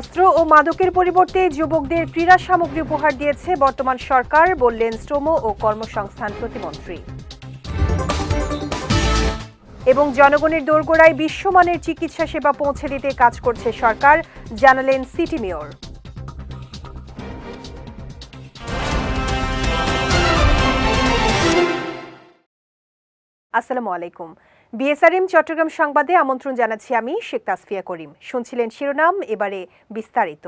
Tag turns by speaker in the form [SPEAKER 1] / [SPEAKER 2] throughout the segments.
[SPEAKER 1] অস্ত্র ও মাদকের পরিবর্তে যুবকদের ক্রীড়া সামগ্রী উপহার দিয়েছে বর্তমান সরকার, বললেন শ্রম ও কর্মসংস্থান প্রতিমন্ত্রী। এবং জনগণের দোরগোড়ায় বিশ্বমানের চিকিৎসা সেবা পৌঁছে দিতে কাজ করছে সরকার, জানালেন সিটি মেয়র। আসসালামু আলাইকুম। বিএসআরএম চট্টগ্রাম সংবাদে আমন্ত্রণ জানাচ্ছি আমি শেখ তাসফিয়া করিম। শুনছিলেন শিরোনাম, এবারে বিস্তারিত।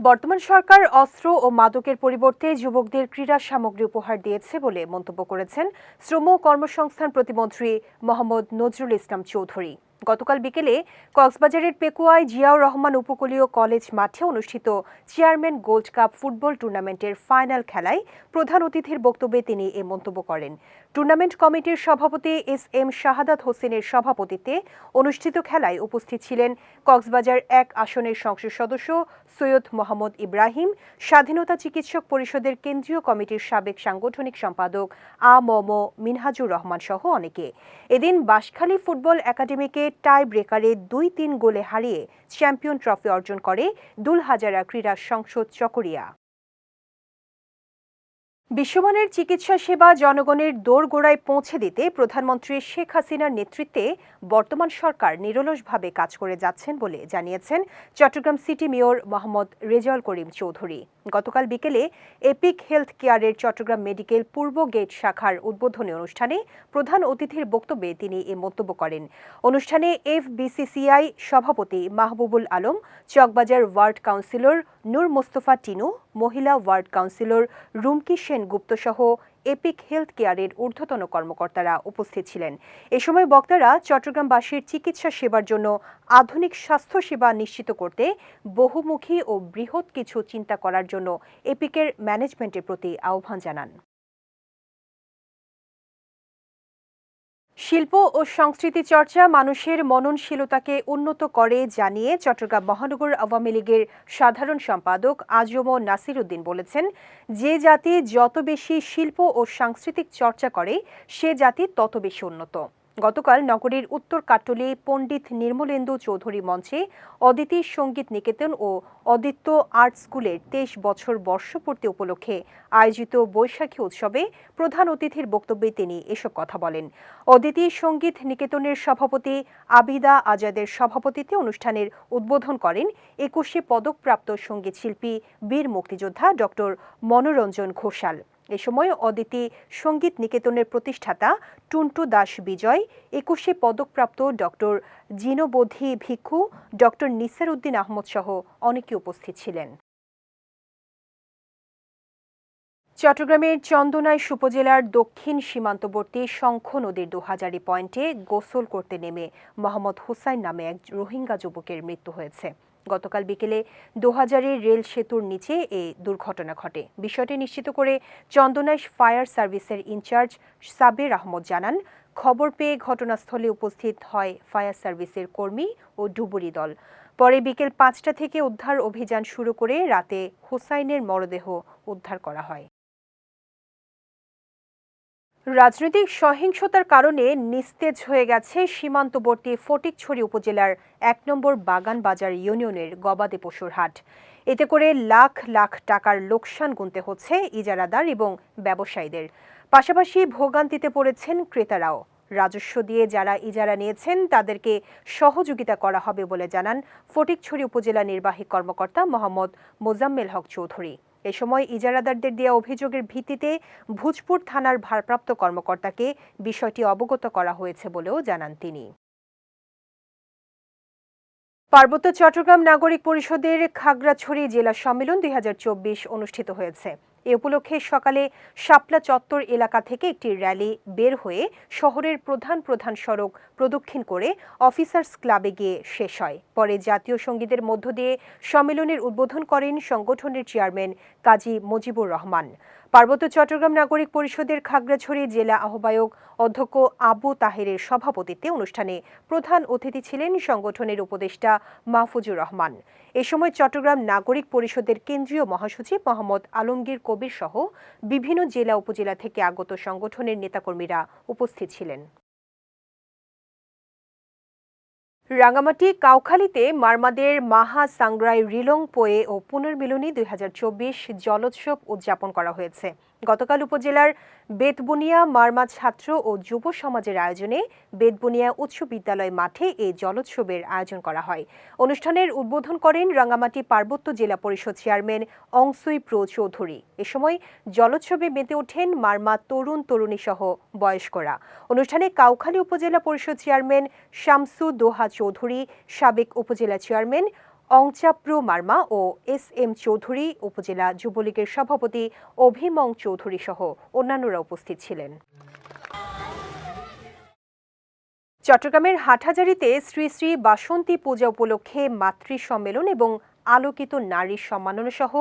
[SPEAKER 1] বর্তমান সরকার অস্ত্র ও মাদকের পরিবর্তে যুবকদের ক্রীড়া সামগ্রী উপহার দিয়েছে বলে মন্তব্য করেছেন শ্রম ও কর্মসংস্থান প্রতিমন্ত্রী মোহাম্মদ নজরুল ইসলাম চৌধুরী। গতকাল বিকেলে কক্সবাজারের পেকুয়ায় জিয়াউর রহমান উপকূলীয় কলেজ মাঠে অনুষ্ঠিত চেয়ারম্যান গোল্ড কাপ ফুটবল টুর্নামেন্টের ফাইনাল খেলায় প্রধান অতিথির বক্তব্যে তিনি এ মন্তব্য করেন। টুর্নামেন্ট কমিটির সভাপতি এস এম শাহাদাত হোসেনের সভাপতিত্বে অনুষ্ঠিত খেলায় উপস্থিত ছিলেন কক্সবাজার এক আসনের সংসদ সদস্য সৈয়দ মোহাম্মদ ইব্রাহিম, স্বাধীনতা চিকিৎসক পরিষদের কেন্দ্রীয় কমিটির সাবেক সাংগঠনিক সম্পাদক আ ম ম মিনহাজুর রহমান সহ অনেকে। এদিন বাঁশখালী ফুটবল একাডেমিকে টাই ব্রেকারে দুই তিন গোলে হারিয়ে চ্যাম্পিয়ন ট্রফি অর্জন করে দুলহাজারা ক্রীড়া সংসদ চকরিয়া। বিশ্বমানের চিকিৎসা সেবা জনগণের দোরগোড়ায় পৌঁছে দিতে প্রধানমন্ত্রী শেখ হাসিনার নেতৃত্বে বর্তমান সরকার নিরলসভাবে কাজ করে যাচ্ছেন বলে জানিয়েছেন চট্টগ্রাম সিটি মেয়র মোহাম্মদ রেজাউল করিম চৌধুরী। গতকাল বিকেলে এপিক হেলথ কেয়ারের চট্টগ্রাম মেডিকেল পূর্ব গেট শাখার উদ্বোধনী অনুষ্ঠানে প্রধান অতিথির বক্তব্যে তিনি এ মন্তব্য করেন। অনুষ্ঠানে এফবিসিসিআই সভাপতি মাহবুবুল আলম, চকবাজার ওয়ার্ড কাউন্সিলর নূর মোস্তফা টিনু, মহিলা ওয়ার্ড কাউন্সিলর রুমকি সেন গুপ্তসহ এপিক হেলথ কেয়ারের ঊর্ধ্বতন কর্মকর্তারা উপস্থিত ছিলেন। এ সময় বক্তারা চট্টগ্রামবাসীর চিকিৎসা সেবার জন্য আধুনিক স্বাস্থ্য সেবা নিশ্চিত করতে, বহুমুখী ও বৃহৎ কিছু চিন্তা করার জন্য এপিকের ম্যানেজমেন্টের প্রতি আহ্বান জানান। শিল্প ও সংস্কৃতি চর্চা মানুষের মননশীলতাকে উন্নত করে জানিয়ে চট্টগ্রাম মহানগর আওয়ামী লীগের সাধারণ সম্পাদক আজম নাসির উদ্দিন বলেছেন, যে জাতি যত বেশি শিল্প ও সাংস্কৃতিক চর্চা করে, সে জাতি তত বেশি উন্নত। গতকাল নগরীর উত্তর কাট্টলী পণ্ডিত নির্মলেন্দু চৌধুরী মঞ্চে অদিতি সংগীত নিকেতন ও অদিত্য আর্ট স্কুলের তেইশ বছর বর্ষপূর্তি উপলক্ষে আয়োজিত বৈশাখী উৎসবে প্রধান অতিথির বক্তব্যে তিনি এসব কথা বলেন। অদিতি সংগীত নিকেতনের সভাপতি আবিদা আজাদের সভাপতিত্বে অনুষ্ঠানের উদ্বোধন করেন একুশে পদকপ্রাপ্ত সংগীত শিল্পী বীর মুক্তিযোদ্ধা ডক্টর মনোরঞ্জন ঘোষাল। এ সময় অদিতি সংগীত নিকেতনের প্রতিষ্ঠাতা টুন্টু দাস বিজয়, একুশে পদকপ্রাপ্ত ডক্টর জিনবোধি ভিক্ষু, ডক্টর নিসার উদ্দিন আহমদ সহ অনেকে উপস্থিত ছিলেন। চট্টগ্রামের চন্দনাইশ উপজেলার দক্ষিণ সীমান্তবর্তী শঙ্খ নদীর দুহাজারি পয়েন্টে গোসল করতে নেমে মোহাম্মদ হুসাইন নামে এক রোহিঙ্গা যুবকের মৃত্যু হয়েছে। গতকাল বিকেলে দোহাজারের রেল সেতুর নিচে এ দুর্ঘটনা ঘটে। বিষয়টি নিশ্চিত করে চন্দনাইশ ফায়ার সার্ভিসের ইনচার্জ সাবির আহমদ জানান, খবর পেয়ে ঘটনাস্থলে উপস্থিত হয় ফায়ার সার্ভিসের কর্মী ও ডুবুরি দল। পরে বিকেল পাঁচটা থেকে উদ্ধার অভিযান শুরু করে রাতে হোসাইনের মরদেহ উদ্ধার করা হয়। রাজনৈতিক সহিংসতার কারণে নিস্তেজ হয়ে গেছে সীমান্তবর্তী ফটিকছড়ি উপজেলার এক নম্বর বাগান বাজার ইউনিয়নের গবাদি পশুর হাট। এতে করে লাখ লাখ টাকার লোকসান গুনতে হচ্ছে ইজারাদার এবং ব্যবসায়ীদের। পাশাপাশি ভোগান্তিতে পড়েছেন ক্রেতারাও। রাজস্ব দিয়ে যারা ইজারা নিয়েছেন, তাদেরকে সহযোগিতা করা হবে বলে জানান ফটিকছড়ি উপজেলা নির্বাহী কর্মকর্তা মোহাম্মদ মোজাম্মেল হক চৌধুরী। এ সময় ইজারাদারদের দেওয়া অভিযোগের ভিত্তিতে ভুজপুর থানার ভারপ্রাপ্ত কর্মকর্তাকে বিষয়টি অবগত করা হয়েছে বলেও জানান তিনি। পার্বত্য চট্টগ্রাম নাগরিক পরিষদের খাগড়াছড়ি জেলা সম্মেলন দুই হাজার চব্বিশ অনুষ্ঠিত হয়েছে। এ উপলক্ষে সকালে শাপলা চত্বর এলাকা থেকে একটি র্যালি বের হয়ে শহরের প্রধান প্রধান সড়ক প্রদক্ষিণ করে অফিসার্স ক্লাবে গিয়ে শেষ হয়। পরে জাতীয় সঙ্গীতের মধ্য দিয়ে সম্মেলনের উদ্বোধন করেন সংগঠনের চেয়ারম্যান কাজী মুজিবুর রহমান। পার্বত্য চট্টগ্রাম নাগরিক পরিষদের খাগড়াছড়ি জেলা আহ্বায়ক অধ্যক্ষ আবু তাহেরের সভাপতিত্বে অনুষ্ঠানে প্রধান অতিথি ছিলেন সংগঠনের উপদেষ্টা মাহফুজুর রহমান। এ সময় চট্টগ্রাম নাগরিক পরিষদের কেন্দ্রীয় মহাসচিব মোহাম্মদ আলমগীর কবির সহ বিভিন্ন জেলা উপজেলা থেকে আগত সংগঠনের নেতাকর্মীরা উপস্থিত ছিলেন। রাঙামাটি কাউখালীতে মারমাদের মাহা সাংগ্রাই রিলং পোয়ে ও পুনর্মিলনী দুই জলোৎসব উদযাপন করা হয়েছে। গতকাল উপজেলার বেতবুনিয়া মারমা ছাত্র ও যুব সমাজের আয়োজনে বেতবুনিয়া উচ্চ বিদ্যালয় মাঠে এই জলোৎসবের আয়োজন করা হয়। অনুষ্ঠানের উদ্বোধন করেন রাঙ্গামাটি পার্বত্য জেলা পরিষদ চেয়ারম্যান অংসুই প্রো চৌধুরী। এ সময় জলোৎসবে মেতে ওঠেন মারমা তরুণ তরুণী সহ বয়স্করা। অনুষ্ঠানে কাউখালী উপজেলা পরিষদ চেয়ারম্যান শামসু দোহা চৌধুরী, সাবেক উপজেলা চেয়ারম্যান অংচাপ্রু মার্মা ও এস এম চৌধুরী উপজেলা যুবলীগের সভাপতি অভিমং চৌধুরী সহ অন্যান্যরা উপস্থিত ছিলেন। চট্টগ্রামের হাটহাজারিতে শ্রী শ্রী বাসন্তী পূজা উপলক্ষে মাতৃ সম্মেলন এবং আলোকিত নারী সম্মাননা সহ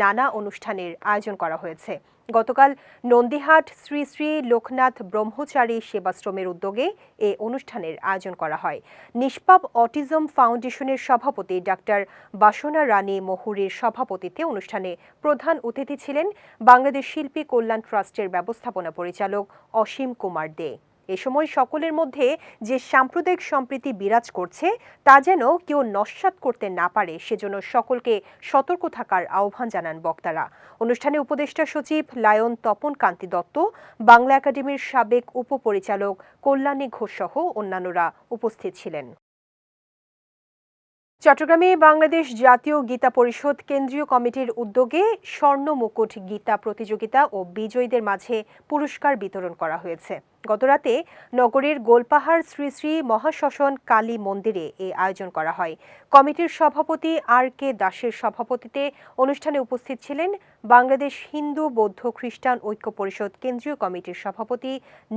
[SPEAKER 1] নানা অনুষ্ঠানের আয়োজন করা হয়েছে। গতকাল নন্দীহাট শ্রী শ্রী লোকনাথ ব্রহ্মচারী সেবাশ্রমের উদ্যোগে এ অনুষ্ঠানের আয়োজন করা হয়। নিষ্পাপ অটিজম ফাউন্ডেশনের সভাপতি ডাক্তার বাসনা রানী মহুরীর সভাপতিত্বে অনুষ্ঠানে প্রধান অতিথি ছিলেন বাংলাদেশ শিল্পী কল্যাণ ট্রাস্টের ব্যবস্থাপনা পরিচালক অসীম কুমার দে। এ সময় সকলের মধ্যে যে সাম্প্রদায়িক সম্প্রীতি বিরাজ করছে, তা যেন কেউ নস্বাত করতে না পারে, সেজন্য সকলকে সতর্ক থাকার আহ্বান জানান বক্তারা। অনুষ্ঠানে উপদেষ্টা সচিব লায়ন তপন কান্তি দত্ত, বাংলা একাডেমির সাবেক উপপরিচালক কল্যাণী ঘোষ সহ অন্যান্যরা উপস্থিত ছিলেন। চট্টগ্রামে বাংলাদেশ জাতীয় গীতা পরিষদ কেন্দ্রীয় কমিটির উদ্যোগে স্বর্ণ মুকুট গীতা প্রতিযোগিতা ও বিজয়ীদের মাঝে পুরস্কার বিতরণ করা হয়েছে। গতরাতে নগরীর গোলপাহাড় শ্রী শ্রী মহাশ্মশান কালী মন্দিরে এ আয়োজন করা হয়। কমিটির সভাপতি আর কে দাসের সভাপতিতে অনুষ্ঠানে উপস্থিত ছিলেন বাংলাদেশ হিন্দু বৌদ্ধ খ্রিস্টান ঐক্য পরিষদ কেন্দ্রীয় কমিটির সভাপতি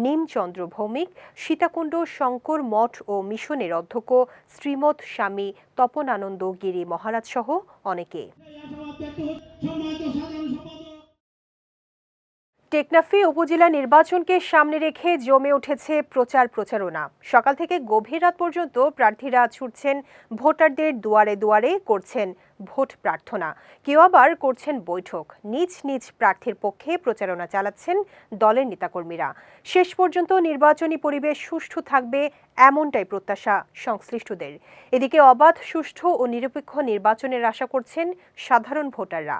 [SPEAKER 1] নিমচন্দ্র ভৌমিক, সীতাকুণ্ড শঙ্কর মঠ ও মিশনের অধ্যক্ষ শ্রীমৎ স্বামী তপনানন্দ গিরি মহারাজ সহ অনেকে। টেকনাফে উপজেলা নির্বাচনকে সামনে রেখে জমে উঠেছে প্রচার প্রচারণা। সকাল থেকে গভীর রাত পর্যন্ত প্রার্থীরা ছুটছেন, ভোটারদের দুয়ারে দুয়ারে করছেন ভোট প্রার্থনা। কেউ আবার করছেন বৈঠক। নিজ নিজ প্রার্থীর পক্ষে প্রচারণা চালাচ্ছেন দলের নেতাকর্মীরা। শেষ পর্যন্ত নির্বাচনী পরিবেশ সুষ্ঠু থাকবে এমনটাই প্রত্যাশা সংশ্লিষ্টদের। এদিকে অবাধ, সুষ্ঠু ও নিরপেক্ষ নির্বাচনের আশা করছেন সাধারণ ভোটাররা।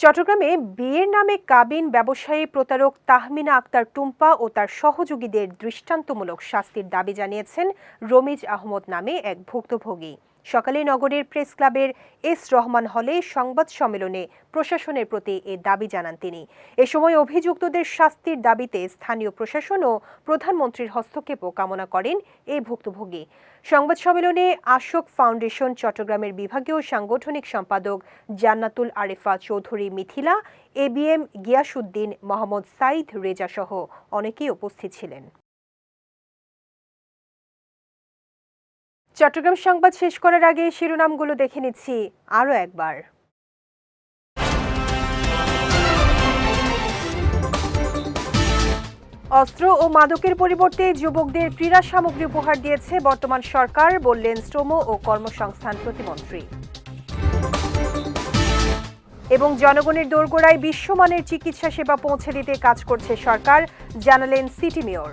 [SPEAKER 1] চট্টগ্রামে বিয়ের নামে কাবিন ব্যবসায়ী প্রতারক তাহমিনা আক্তার টুম্পা ও তার সহযোগীদের দৃষ্টান্তমূলক শাস্তির দাবি জানিয়েছেন রমিজ আহমদ নামে এক ভুক্তভোগী। সকালে নগরের প্রেস ক্লাবের এস রহমান হলে সংবাদ সম্মেলনে প্রশাসনের প্রতি এ দাবি জানান তিনি। এ সময় অভিযুক্তদের শাস্তির দাবিতে স্থানীয় প্রশাসন ও প্রধানমন্ত্রীর হস্তক্ষেপও কামনা করেন এই ভুক্তভোগী। সংবাদ সম্মেলনে আশোক ফাউন্ডেশন চট্টগ্রামের বিভাগীয় সাংগঠনিক সম্পাদক Jannatul Arefa Chowdhury Mithila, A B M Giasuddin Mohammad Sayeed Reza সহ অনেকেই উপস্থিত ছিলেন। চট্টগ্রাম সংবাদ শেষ করার আগে শিরোনামগুলো দেখে নিচ্ছি আরও একবার। অস্ত্র ও মাদকের পরিবর্তে যুবকদের ক্রীড়া সামগ্রী উপহার দিয়েছে বর্তমান সরকার, বললেন শ্রম ও কর্মসংস্থান প্রতিমন্ত্রী। এবং জনগণের দোরগোড়ায় বিশ্বমানের চিকিৎসা সেবা পৌঁছে দিতে কাজ করছে সরকার, জানালেন সিটি মেয়র।